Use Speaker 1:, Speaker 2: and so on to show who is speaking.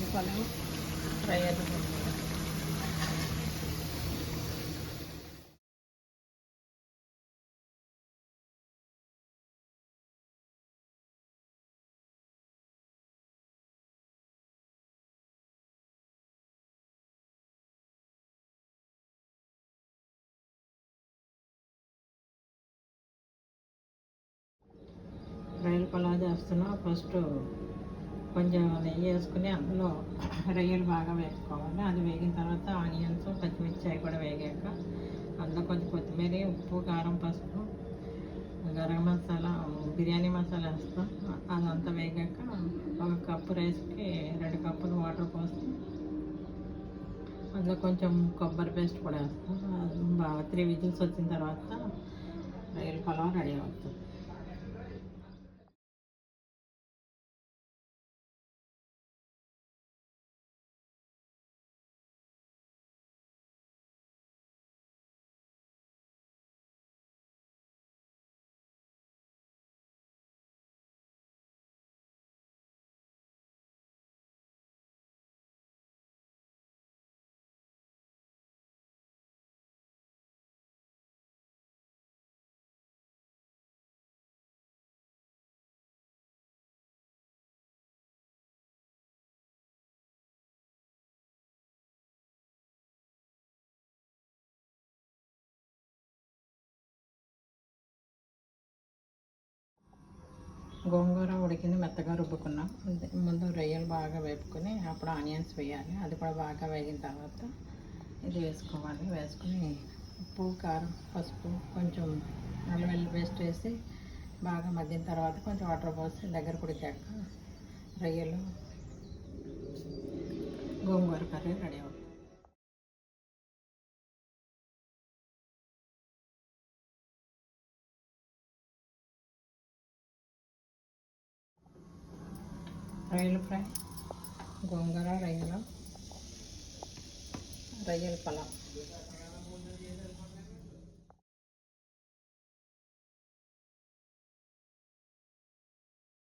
Speaker 1: రైలు పొలం రొయ్యల చేస్తున్నా ఫస్ట్ కొంచెం నెయ్యి వేసుకుని అందులో రొయ్యలు బాగా వేసుకోవాలి అది వేగిన తర్వాత ఆనియన్స్ పచ్చిమిర్చి అవి కూడా వేగాక అందులో కొంచెం కొత్తిమీర ఉప్పు కారం పసుపు గరం మసాలా బిర్యానీ మసాలా వేస్తాం. అదంతా వేగాక ఒక కప్పు రైస్కి రెండు కప్పులు వాటర్ పోసి అందులో కొంచెం కొబ్బరి పేస్ట్ కూడా వేస్తాం. బాగా త్రీ విజిల్స్ వచ్చిన తర్వాత రొయ్యల పొలం రెడీ అవుతుంది. గోంగూర ఉడికింది మెత్తగా రుబ్బుకున్నాం. ముందు రొయ్యలు బాగా వేపుకొని అప్పుడు ఆనియన్స్ వేయాలి. అది కూడా బాగా వేగిన తర్వాత ఇది వేసుకోవాలి. వేసుకొని ఉప్పు కారం పసుపు కొంచెం నల్లవెల్లి పేస్ట్ వేసి బాగా మగ్గిన తర్వాత కొంచెం వాటర్ పోసి దగ్గర ఉడికాక రొయ్యలు గోంగూర కర్రీ రెడీ అవుతుంది. రొయ్యల ఫ్రై గోంగూర రొయ్యలు. రొయ్యల పొలం